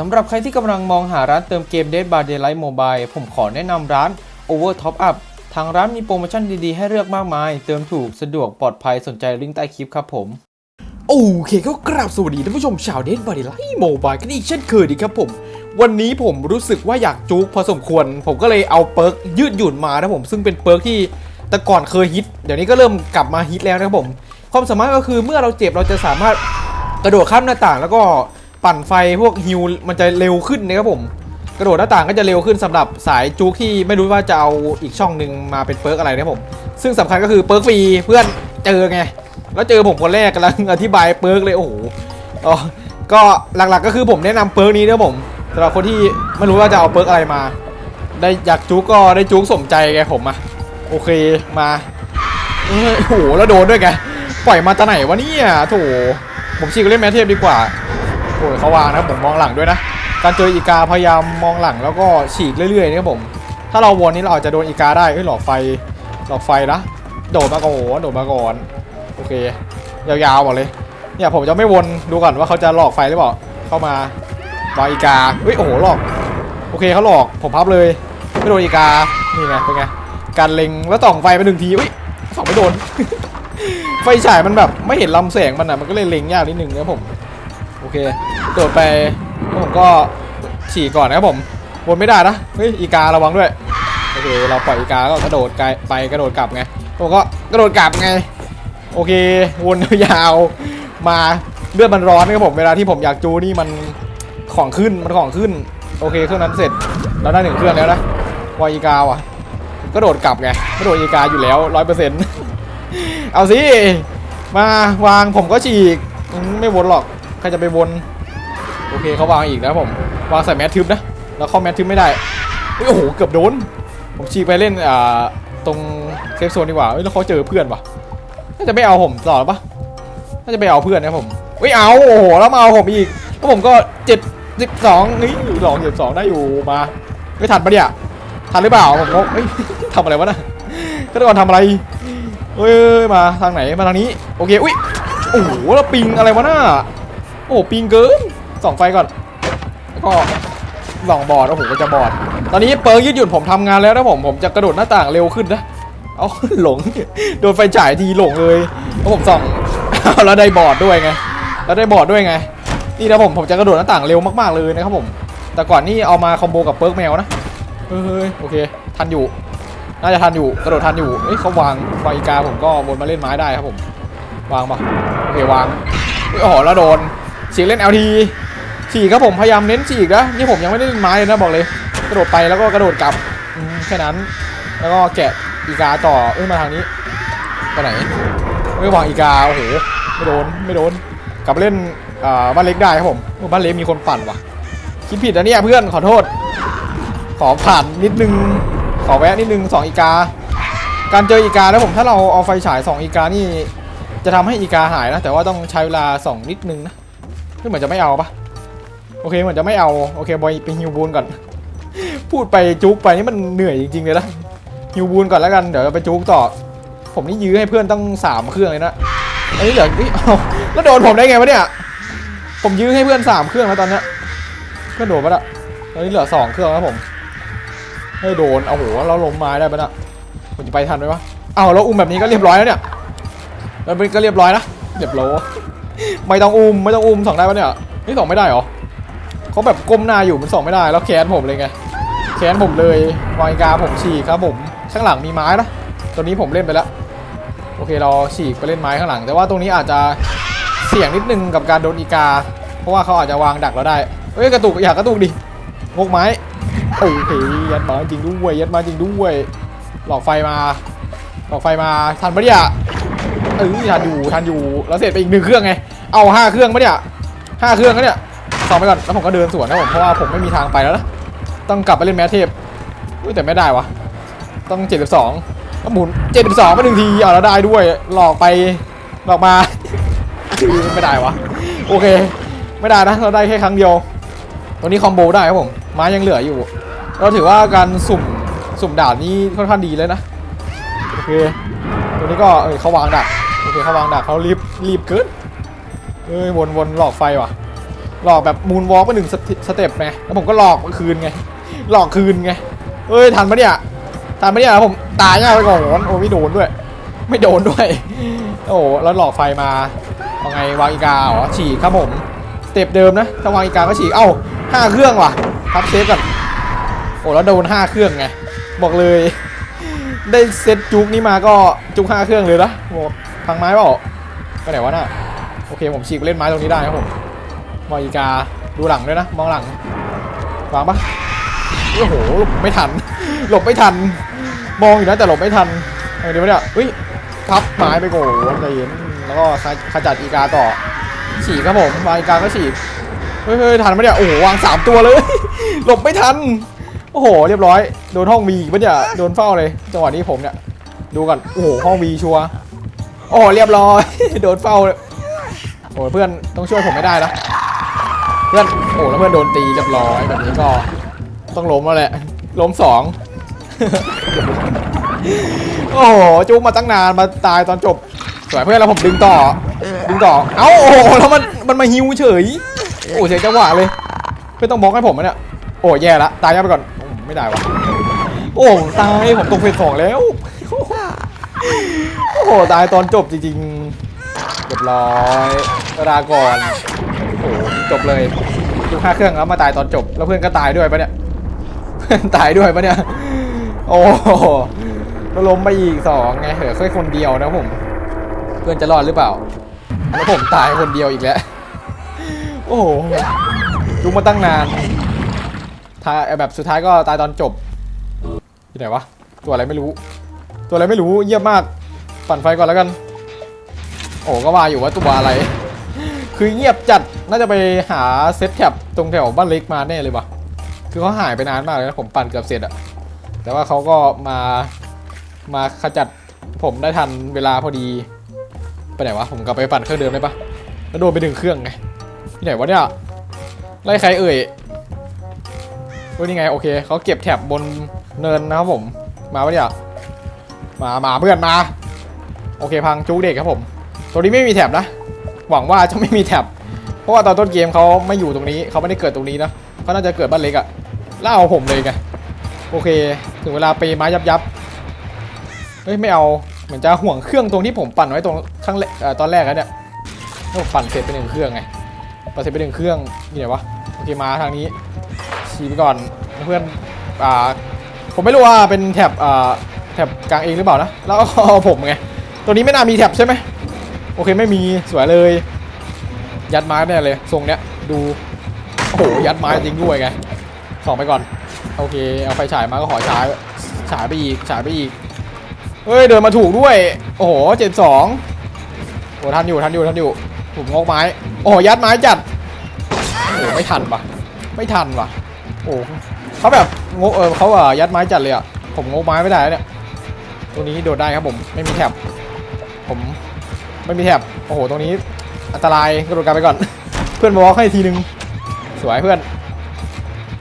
สำหรับใครที่กำลังมองหาร้านเติมเกม Dead by Daylight Mobile ผมขอแนะนำร้าน Over Top Up ทางร้านมีโปรโมชั่นดี ๆ ให้เลือกมากมาย เติมถูกสะดวกปลอดภัยสนใจลิงก์ใต้คลิปครับผม โอเคก็กราบสวัสดีท่านผู้ชมชาว Dead by Daylight Mobile กันอีกเช่นเคยดีครับผม วันนี้ผมรู้สึกว่าอยากจุกพอสมควร ผมก็เลยเอาเปิร์กยืดหยุ่นมานะผมซึ่งเป็นเปิร์กที่แต่ก่อนเคยฮิตเดี๋ยวนี้ก็เริ่มกลับมาฮิตแล้วนะครับผม ความสามารถก็คือเมื่อเราเจ็บเราจะสามารถกระโดดข้ามหน้าต่างแล้วก็ ปั่นไฟพวกฮิวมันจะเร็วขึ้นนะครับผม กระโดดหน้าต่างก็จะเร็วขึ้นสำหรับสายจูกที่ไม่รู้ว่าจะเอาอีกช่องหนึ่งมาเป็นเปิร์กอะไรนะผม ซึ่งสำคัญก็คือเปิร์กฟรีเพื่อนเจอไง แล้วเจอผมคนแรกกำลังอธิบายเปิร์กเลยโอ้โหอ๋อก็หลักๆก็คือผมแนะนำเปิร์กนี้นะผมสำหรับคนที่ไม่รู้ว่าจะเอาเปิร์กอะไรมา ได้อยากจูกก็ได้จูกสมใจไงผมอะโอเคมาโอ้โหแล้วโดนด้วยไงปล่อยมาตะไหนวะเนี่ยโถผมฉีกเล่นแมทเทพดีกว่า โอ้ยเขาวางนะผมมองหลังด้วยนะ การเจออีกาพยายามมองหลังแล้วก็ฉีกเรื่อยๆนะครับผม ถ้าเราวนนี้เราอาจจะโดนอีกาได้เอ้ยหลอกไฟหลอกไฟนะโดดมาก่อนโดดมาก่อนโอเค ยาวๆหมดเลยเนี่ยผมจะไม่วนดูก่อนว่าเขาจะหลอกไฟหรือเปล่าเข้ามาวางอีกาเฮ้ยโอ้โหหลอก โอเคเขาหลอกผมพับเลยไม่โดนอีกานี่ไงเป็นไงการเล็งแล้วส่องไฟไปหนึ่งทีอุ้ยส่องไม่โดนไฟฉายมันแบบไม่เห็นลำแสงมันอะมันก็เลยเล็งยากนิดนึงนะผม โอเคโดดไปแล้วผมก็ฉี่ก่อนนะครับผมวนไม่ได้นะเฮ้ยอีการะวังด้วยโอเคเราปล่อยอีกาก็กระโดดไกลไปกระโดดกลับไงผมก็กระโดดกลับไง โอเควนยาวมาเลือดมันร้อนนะครับผมเวลาที่ผมอยากจูนี่มันของขึ้นมันของขึ้น โอเคเครื่องนั้นเสร็จเราได้หนึ่งเครื่องแล้วนะวายอีกาว่ะกระโดดกลับไงกระโดดอีกาอยู่แล้วร้อยเปอร์เซ็นต์เอาสิมาวางผมก็ฉีกไม่วนหรอก ใครจะไปวนโอเคเขาวางอีกนะผมวางใส่แมททึบนะแล้วเข้าแมททึบไม่ได้โอ้โหเกือบโดนผมฉีกไปเล่นอ่าตรงเซฟโซนดีกว่าแล้วเขาเจอเพื่อนปะน่าจะไม่เอาผมต่อปะน่าจะไปเอาเพื่อนนะผมเฮ้ยเอาโอ้โหแล้วมาเอาผมอีกแล้วผมก็เจ็ดสิบสองนี่หลอกเจ็ดสองได้อยู่มาไม่ทันปะเนี่ยทันหรือเปล่าผมก็เฮ้ยทำอะไรวะนะก็ตะกอนทำอะไรเฮ้ยมาทางไหนมาทางนี้โอเคอุ้ยโอ้โหแล้วปิงอะไรวะน่า โอ้ปิงเกินส่องไฟก่อนแล้วก็ส่องบอดโอ้โหก็จะบอด ตอนนี้เปิร์กยืดหยุ่นผมทำงานแล้วนะผมผมจะกระโดดหน้าต่างเร็วขึ้นนะเอาหลงโดนไฟฉายทีหลงเลยแล้วผมส่องเอาแล้วได้บอดด้วยไงแล้วได้บอดด้วยไง นี่นะผมผมจะกระโดดหน้าต่างเร็วมากๆเลยนะครับผม แต่ก่อนนี่เอามาคอมโบกับเปิร์กแมวนะเฮ้ยโอเค ทันอยู่ น่าจะทันอยู่กระโดดทันอยู่เฮ้ยเขาวางวางอีกาผมก็วนมาเล่นไม้ได้ครับผม วางปะโอเควางเฮ้ยโอ้โหแล้วโดน ฉีกเล่น LT ฉีกครับผมพยายามเน้นฉีกนะนี่ผมยังไม่ได้เล่นไม้เลยนะบอกเลย กระโดดไปแล้วก็กระโดดกลับแค่นั้น แล้วก็แกะอีกาต่อเอ้ยมาทางนี้ไปไหนไม่วางอีกาโอ้โหไม่โดนไม่โดน กลับเล่นบ้านเล็กได้ครับผมบ้านเล็กมีคนปั่นว่ะคิดผิดนะเนี่ยเพื่อนขอโทษ ขอผ่านนิดนึงขอแวะนิดนึงสองอีกา การเจออีกาแล้วผมถ้าเราเอาไฟฉายสองอีกานี่จะทำให้อีกาหายนะแต่ว่าต้องใช้เวลาสองนิดนึงนะ คือเหมือนจะไม่เอาปะโอเคเหมือนจะไม่เอาโอเคบอยไปฮิวบูนก่อน พูดไปจุกไปนี่มันเหนื่อยจริงๆเลยนะฮิวบูนก่อนแล้วกันเดี๋ยวไปจุกต่อ ผมนี่ยื้อให้เพื่อนตั้งสามเครื่องเลยนะอันนี้เหลือเอ้ยเอาแล้วโดนผมได้ไงวะเนี่ยผมยื้อให้เพื่อนสามเครื่องแล้วตอนเนี้ยเพื่อนโดนปะละตอนนี้เหลือสองเครื่องแล้วผมไม่โดนเอาโหเราล้มไม้ได้ปะนะผมจะไปทันไหมวะเอาแล้วอุ้มแบบนี้ก็เรียบร้อยแล้วเนี่ยแล้วมันก็เรียบร้อยนะเรียบร้อย ไม่ต้องอุ้มไม่ต้องอุ้มสองได้ปะเนี่ยนี่สองไม่ได้เหรอเขาแบบก้มหน้าอยู่มันสองไม่ได้ แล้วแขนผมเลยไงแขนผมเลยวางอีกาผมฉีกครับผมข้างหลังมีไม้นะตัวนี้ผมเล่นไปแล้วโอเคเราฉีกไปเล่นไม้ข้างหลัง แต่ว่าตรงนี้อาจจะเสี่ยงนิดนึงกับการโดนอีกา เพราะว่าเขาอาจจะวางดักเราได้เฮ้ยกระตุกอยากกระตุกดิงกไม้โอ้โหยัดมาจริงด้วยยัดมาจริงด้วยหลอกไฟมาหลอกไฟมาทันปะเนี่ย เออทันอยู่ทันอยู่แล้วเสร็จไปอีกหนึ่งเครื่องไงเอาห้าเครื่องปะเนี่ยห้าเครื่องแล้วเนี่ยสองไปก่อนแล้วผมก็เดินสวนนะผมเพราะว่าผมไม่มีทางไปแล้วนะต้องกลับไปเล่นแมทเทพอุ้ยแต่ไม่ได้วะต้อง72ก็หมุน72มาหนึ่งทีเอาแล้วได้ด้วยหลอกไปหลอกมาไม่ได้วะโอเค ไม่ได้นะเราได้แค่ครั้งเดียวตัวนี้คอมโบได้ครับผมไม้ยังเหลืออยู่ เราถือว่าการสุ่มสุ่มด่านนี้ค่อนข้างดีเลยนะโอเคตัวนี้ก็เออเขาวางดัก อเคเขาวางดักเขารีบรีบเกินเอ้ยวนวนหลอกไฟว่ะ หลอกแบบมูนวอล์กไปหนึ่งสเต็ปไงแล้วผมก็หลอกคืนไง หลอกคืนไงเอ้ยทันปะเนี่ยทันปะเนี่ยผมตายง่ายไปก่อนโอ้ไม่โดนด้วย ไม่โดนด้วย โอ้แล้วหลอกไฟมาเอาไงวางอีกาเหรอฉีกครับผมสเต็ปเดิมนะถ้าวางอีกาก็ฉีกเอ้าห้าเครื่องว่ะพับเซฟก่อนโอ้แล้วโดนห้าเครื่องไงบอกเลยได้เซตจุกนี้มาก็จุกห้าเครื่องเลยนะโอ้ พังไม้เปล่าไปไหนวะน่ะโอเคผมฉีกเล่นไม้ตรงนี้ได้ครับผมวางอีกาดูหลังด้วยนะ มองหลังวางปะโอ้โหหลบไม่ทัน หลบไม่ทัน มองอยู่นะแต่หลบไม่ทันเอาเดี๋ยวเนี่ยเฮ้ยพับไม้ไปโกใจเย็นแล้วก็ขจัดอีกาต่อ ฉีกครับผมวางอีกาก็ฉีกเฮ้ยเฮ้ยทันปะเนี่ยโอ้โหวางสามตัวเลย หลบไม่ทันโอ้โห เรียบร้อยโดนห้องวีปะเนี่ยโดนเฝ้าเลยจังหวะนี้ผมเนี่ยดูก่อนโอ้โหห้องวีชัวร์ โอ้โหเรียบร้อย โดนเฝ้าโอ้เพื่อนต้องช่วยผมไม่ได้นะเพื่อนโอ้แล้วเพื่อนโดนตีเรียบร้อยแบบนี้ก็ต้องล้มแล้วแหละล้มสองโอ้โหจุกมาตั้งนานมาตายตอนจบสวยเพื่อนแล้วผมดึงต่อ ดึงต่อ เอ้าโอ้โหแล้วมันมันมาฮิวเฉยโอ้เสียจังหวะเลยไม่ต้องบล็อกให้ผมนะเนี่ยโอ้แย่ละตายยับไปก่อนไม่ได้วะโอ้ตายผมตกเฟสสองแล้ว หตายตอนจบจริงๆเรียบร้อยลาก่อนโอ้โหจบเลยดูค่าเครื่องแล้วมาตายตอนจบ แล้วเพื่อนก็ตายด้วยปะเนี่ยเพื่อนตายด้วยปะเนี่ย โอ้โหแล้วล้มไปอีกสองไงเหลือแค่คนเดียวนะผม เพื่อนจะรอดหรือเปล่า แล้วผมตายคนเดียวอีกแล้ว โอ้โหดูมาตั้งนานท้ายแบบสุดท้ายก็ตายตอนจบที่ไหนวะ ตัวอะไรไม่รู้ ตัวอะไรไม่รู้เยี่ยมมาก ปั่นไฟก่อนแล้วกัน โอ้ก็ว่าอยู่ว่าตัวอะไร คือเงียบจัดน่าจะไปหาเซตแท็บตรงแถวบ้านเล็กมาแน่เลยวะคือเขาหายไปนานมากเลยนะผมปั่นเกือบเสร็จอะแต่ว่าเขาก็มามาขจัดผมได้ทันเวลาพอดี ไปไหนวะผมกลับไปปั่นเครื่องเดิมได้ปะแล้วโดนไปดึงเครื่องไงที่ไหนวะเนี่ยไล่ใครเอ่ยเฮ้ยนี่ไงโอเคเขาเก็บแถบบนเนินนะครับผม มาปะเนี่ยมามาเพื่อนมา โอเคพังจูเด็กครับผม ตัวนี้ไม่มีแถบนะ หวังว่าจะไม่มีแถบ เพราะว่าตอนต้นเกมเขาไม่อยู่ตรงนี้เขาไม่ได้เกิดตรงนี้นะเขาน่าจะเกิดบ้านเล็กอะล่าเอาผมเลยไงโอเค ถึงเวลาไปไม้ยับยับเฮ้ยไม่เอาเหมือนจะห่วงเครื่องตรงที่ผมปั่นไว้ตรงข้างเอ่อตอนแรกแล้วเนี่ยแล้วผมปั่นเสร็จไปหนึ่งเครื่องไงปั่นเสร็จไปหนึ่งเครื่องนี่ไหนวะโอเคมาทางนี้ชี้ไปก่อนเพื่อนอ่าผมไม่รู้ว่าเป็นแถบอ่าแถบกลางเองหรือเปล่านะแล้วก็ผมไง ตัวนี้ไม่น่ามีแถบใช่ไหมโอเคไม่มีสวยเลย ยัดไม้แน่เลยทรงเนี้ยดูโอ้โหยัดไม้จริงด้วยไงสองไปก่อนโอเคเอาไฟฉายมาก็ขอฉายฉายไปอีกฉายไปอีกเฮ้ยเดินมาถูกด้วย โอ้โหเจ็ดสองโอ้ทันอยู่ทันอยู่ทันอยู่ผมงอกไม้โอ้ยัดไม้จัดโอ้ไม่ทันวะไม่ทันวะโอ้เขาแบบงกเออเขาอะยัดไม้จัดเลยอะผมงกไม้ไม่ได้เนี่ยตัวนี้โดดได้ครับผมไม่มีแถบ ผมไม่มีแถบโอ้โหตรงนี้อันตรายกระโดดกลับไปก่อน เพื่อนมาบอกให้ทีนึงสวยเพื่อน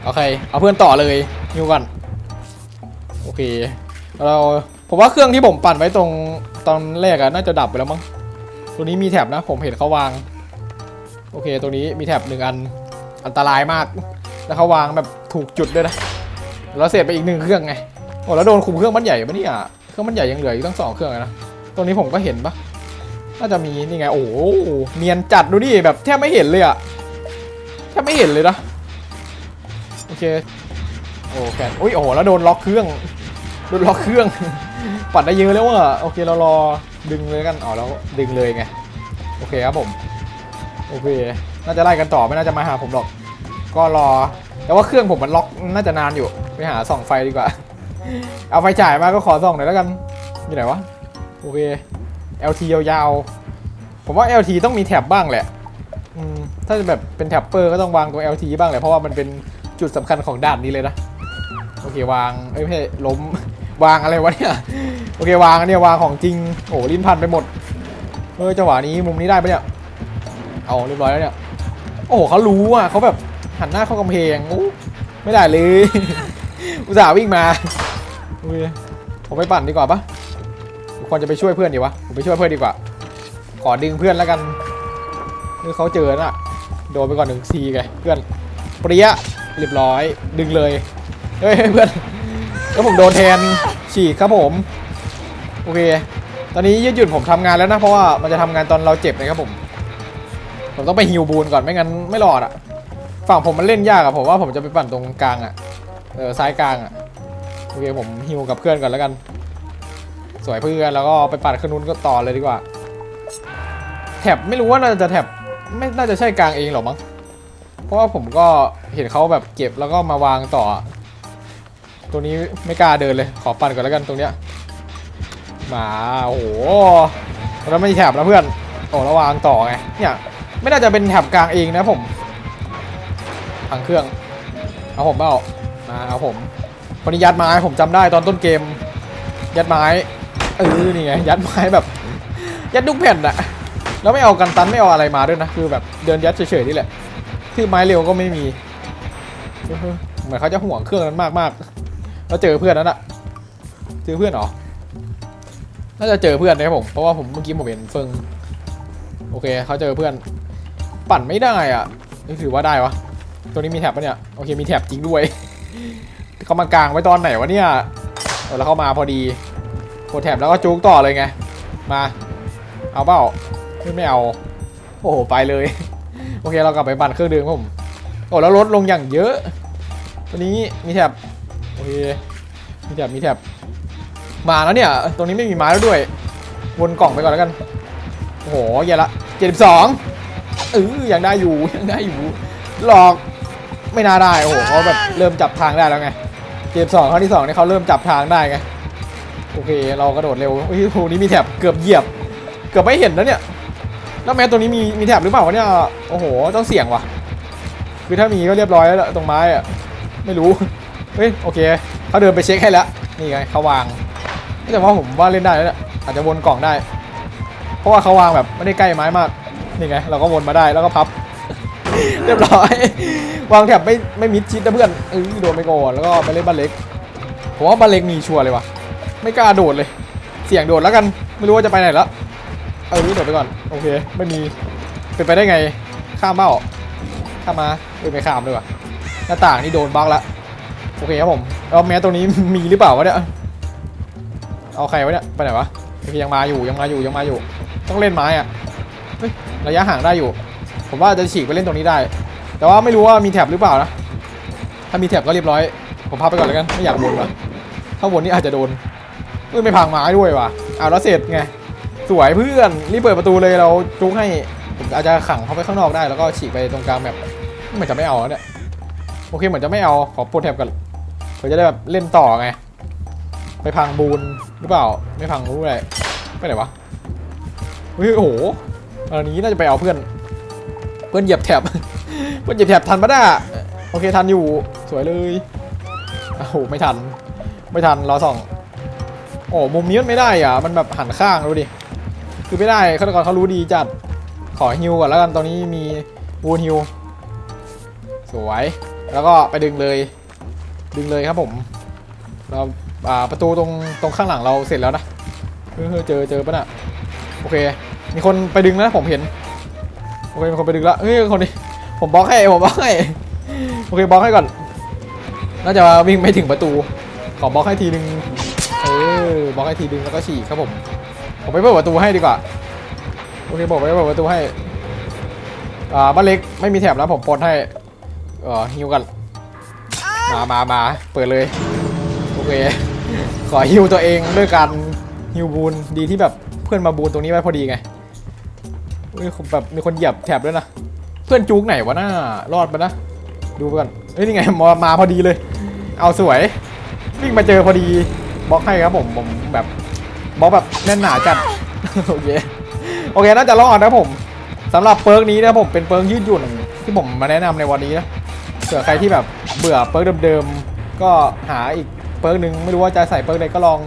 โอเคเอาเพื่อนต่อเลยนิวก่อนโอเคเราผมว่าเครื่องที่ผมปั่นไว้ตรงตอนแรกอะน่าจะดับไปแล้วมั้งตัวนี้มีแถบนะ ผมเห็นเขาวาง โอเคตัวนี้มีแถบหนึ่งอันอันตรายมาก แล้วเขาวางแบบถูกจุดด้วยนะแล้วเสร็จไปอีกหนึ่งเครื่องไงโอ้แล้วโดนคุมเครื่องมันใหญ่ปะเนี่ยเครื่องมันใหญ่ยังเหลืออีกตั้งสองเครื่องเลยนะ ตรงนี้ผมก็เห็นปะน่าจะมีนี่ไงโอ้โหเนียนจัดดูดิแบบแทบไม่เห็นเลยอะแทบไม่เห็นเลยนะโอเคโอ้แขนอุ้ยโอ้โหแล้วโดนล็อกเครื่องโดนล็อกเครื่อง ปัดได้เยอะแล้วว่ะโอเคเรารอดึงเลยกันอ๋อแล้วดึงเลยไงโอเคครับผมโอเคน่าจะไล่กันต่อไม่น่าจะมาหาผมหรอก ก็รอแต่ว่าเครื่องผมมันล็อกน่าจะนานอยู่ไปหาส่องไฟดีกว่า เอาไฟฉายมาก็ขอส่องหน่อยแล้วกันอยู่ไหนวะ โอเค LT ยาวๆ ผมว่า LT ต้องมีแท็บบ้างแหละ ถ้าจะแบบเป็นแท็บเปอร์ก็ต้องวางตรง LT บ้างแหละ เพราะว่ามันเป็นจุดสำคัญของด่านนี้เลยนะ โอเควาง เอ้ยไม่ใช่ล้ม วางอะไรวะเนี่ย โอเควางอันเนี้ยวางของจริง โอ้ลิ้นพันไปหมด เออจังหวะนี้มุมนี้ได้ปะเนี่ย เอาเรียบร้อยแล้วเนี่ย โอ้โหเขารู้อะเขาแบบหันหน้าเข้ากำแพงอู้ไม่ได้เลย อุตส่าห์วิ่งมา โอเค ผมไปปั่นดีกว่าปะ ควรจะไปช่วยเพื่อนดีวะ ผมไปช่วยเพื่อนดีกว่า ขอดึงเพื่อนแล้วกันคือเขาเจอน่ะ โดนไปก่อนหนึ่งทีไงเพื่อนเปรี้ยเรียบร้อย ดึงเลย เฮ้ยเพื่อนแล้วผมโดนแทนฉีกครับผม โอเค ตอนนี้ยืดหยุ่นผมทำงานแล้วนะ เพราะว่ามันจะทำงานตอนเราเจ็บนะครับผม ผมต้องไปฮิวบูนก่อนไม่งั้นไม่รอดอะฝั่งผมมันเล่นยากอะผมว่าผมจะไปปั่นตรงกลางอะเออซ้ายกลางอะโอเคผมฮิวกับเพื่อนก่อนแล้วกัน สวยเพื่อนแล้วก็ไปปั่นขึ้นนู้นก็ต่อเลยดีกว่า แท็บไม่รู้ว่าน่าจะแท็บไม่น่าจะใช่กลางเองหรอกมั้งเพราะว่าผมก็เห็นเขาแบบเก็บแล้วก็มาวางต่อ ตัวนี้ไม่กล้าเดินเลยขอปั่นก่อนแล้วกันตรงเนี้ยมาโอ้โหแล้วไม่แท็บนะเพื่อนโอ้ระวางต่อไงเนี่ยไม่น่าจะเป็นแท็บกลางเองนะผมพังเครื่องเอาผมเปล่ามาเอาผมคนนี้ยัดไม้ผมจำได้ตอนต้นเกม ยัดไม้ เออนี่ไงยัดไม้แบบ ยัดทุกแผ่นอะแล้วไม่เอากันตันไม่เอาอะไรมาด้วยนะคือแบบเดินยัดเฉยๆนี่แหละคือไม้เร็วก็ไม่มีเหมือนเขาจะห่วงเครื่องนั้นมากๆแล้วเจอเพื่อนนั้นอะเจอเพื่อนเหรอน่าจะเจอเพื่อนนะครับผมเพราะว่าผมเมื่อกี้ผมเห็นเฟิงโอเคเขาเจอเพื่อน ปั่นไม่ได้อะนี่ถือว่าได้วะตัวนี้มีแท็บปะเนี่ยโอเคมีแท็บจริงด้วยเขามากลางไว้ตอนไหนวะเนี่ยแล้วเข้ามาพอดี กดแท็บแล้วก็จุกต่อเลยไง มา เอาเปล่าไม่ไม่เอา โอ้โห ไปเลย โอเค เรากลับไปปั่นเครื่องดื่มผม โอ้แล้วลดลงอย่างเยอะ ตัวนี้มีแท็บโอเค มีแท็บมีแท็บมาแล้วเนี่ย ตรงนี้ไม่มีไม้แล้วด้วย วนกล่องไปก่อนแล้วกัน โอ้โหแย่ละเจ็ดสิบสองเออยังได้อยู่ ยังได้อยู่ หลอก ไม่น่าได้ โอ้โหเขาแบบเริ่มจับทางได้แล้วไงเกมสองครั้งที่สองเนี่ยเขาเริ่มจับทางได้ไง โอเค เรากระโดดเร็วโอ้ยโหนี้มีแถบเกือบเหยียบ เกือบไม่เห็นแล้วเนี่ยแล้วแม้ตัวนี้มีมีแถบหรือเปล่าวะเนี่ย โอ้โห ต้องเสี่ยงว่ะ คือถ้ามีก็เรียบร้อยแล้วตรงไม้อะไม่รู้ เฮ้ย โอเค เขาเดินไปเช็คให้แล้ว นี่ไงเขาวาง แต่ว่าผมว่าเล่นได้แล้วเนี่ยอาจจะวนกล่องได้ เพราะว่าเขาวางแบบไม่ได้ใกล้ไม้มาก นี่ไง เราก็วนมาได้แล้วก็พับ เรียบร้อย วางแถบไม่ไม่มิดชิดนะเพื่อนเออโดนไปก่อนแล้วก็ไปเล่นบ้านเล็ก ผมว่าบ้านเล็กมีชัวร์เลยว่ะ ไม่กล้าโดดเลย เสี่ยงโดดแล้วกัน ไม่รู้ว่าจะไปไหนแล้วเออโดดไปก่อน โอเค ไม่มี เป็นไปได้ไง ข้ามเบ้าข้ามมาเออไม่ข้ามด้วยว่ะหน้าต่างนี่โดนบล็อกละโอเคครับผมแล้วแม้ตัวนี้มีหรือเปล่าวะเนี่ย เอาใครวะเนี่ย ไปไหนวะยังมาอยู่ยังมาอยู่ยังมาอยู่ ต้องเล่นไม้อะระยะห่างได้อยู่ ผมว่าจะฉีกไปเล่นตรงนี้ได้ แต่ว่าไม่รู้ว่ามีแท็บหรือเปล่านะ ถ้ามีแท็บก็เรียบร้อย ผมพับไปก่อนแล้วกัน ไม่อยากวนว่ะถ้าวนนี่อาจจะโดน เอ้ยไม่พังไม้ด้วยว่ะเอาแล้วเสร็จไง สวยเพื่อนรีบเปิดประตูเลยเราจุกให้อาจจะขังเขาไปข้างนอกได้แล้วก็ฉีกไปตรงกลางแบบเหมือนจะไม่เอาเนี่ยโอเคเหมือนจะไม่เอาขอปลดแทบก่อนเพื่อจะได้แบบเล่นต่อไง ไปพังบูนหรือเปล่า ไม่พังรู้อะไรไปไหนวะเฮ้ยโอ้โหอันนี้น่าจะไปเอาเพื่อน เพื่อนเหยียบแถบ เพื่อนเหยียบแถบทันปะด้โอเคทันอยู่สวยเลยโอ้โหไม่ทัน ไม่ทันรอสอง โอ้มุมนี้มันไม่ได้อะมันแบบหันข้างดูดิคือไม่ได้ฆาตกรเขารู้ดีจัดขอฮิวก่อนแล้วกันตอนนี้มีวูนฮิวสวยแล้วก็ไปดึงเลย ดึงเลยครับผมเราอ่าประตูตรงตรงข้างหลังเราเสร็จแล้วนะเฮ้ยเจอเจอปะน่ะโอเค มีคนไปดึงนะผมเห็นโอเคมีคนไปดึงแล้วเฮ้ยคนนี้ผมบล็อกให้ผมบล็อกให้โอเคบล็อกให้ก่อนน่าจะวิ่งไม่ถึงประตู ขอบล็อกให้ทีนึง ออบล็อกให้ทีนึงแล้วก็ฉีกครับผม ผมไปเปิดประตูให้ดีกว่า โอเคบอกไปเปิดประตูให้ อ่าบ้านเล็กไม่มีแถบแล้วผมปลดให้ เออฮิวกัน มามามาเปิดเลย โอเค ขอฮิวตัวเองด้วยการฮิวบูนดีที่แบบเพื่อนมาบูนตรงนี้ไว้พอดีไงเฮ้ยแบบมีคนเหยียบแถบด้วยนะ เพื่อนจูกไหนวะน่ารอดไปนะ ดูไปก่อนเฮ้ยนี่ไงมามาพอดีเลย เอาสวยวิ่งมาเจอพอดี บล็อกให้ครับผมผมแบบบล็อกแบบแน่นหนาจัดโอเคโอเคน่าจะรอดนะผมสำหรับเปิร์กนี้นะผมเป็นเปิร์กยืดหยุ่นที่ผมมาแนะนำในวันนี้นะเผื่อใครที่แบบเบื่อเปิร์กเดิมๆก็หาอีกเปิร์กหนึ่งไม่รู้ว่าจะใส่เปิร์กใดก็ลอง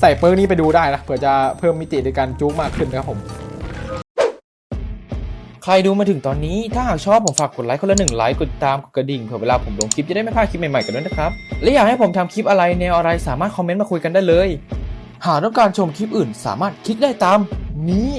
ใส่เปิร์กนี้ไปดูได้นะเผื่อจะเพิ่มมิติในการจู๊กมากขึ้นนะครับผม ครดูมาถึงตอนนี้ถ้าหากชอบผมฝากกดไลค์คนละหนึ่งไลค์กดติดตามกดกระดิ่งเผื่อเวลาผมลงคลิปจะได้ไม่พลาดคลิปใหม่ๆกันด้วยนะครับ และอยากให้ผมทำคลิปอะไรแนวอะไรสามารถคอมเมนต์มาคุยกันได้เลย หากต้องการชมคลิปอื่นสามารถคลิกได้ตามนี้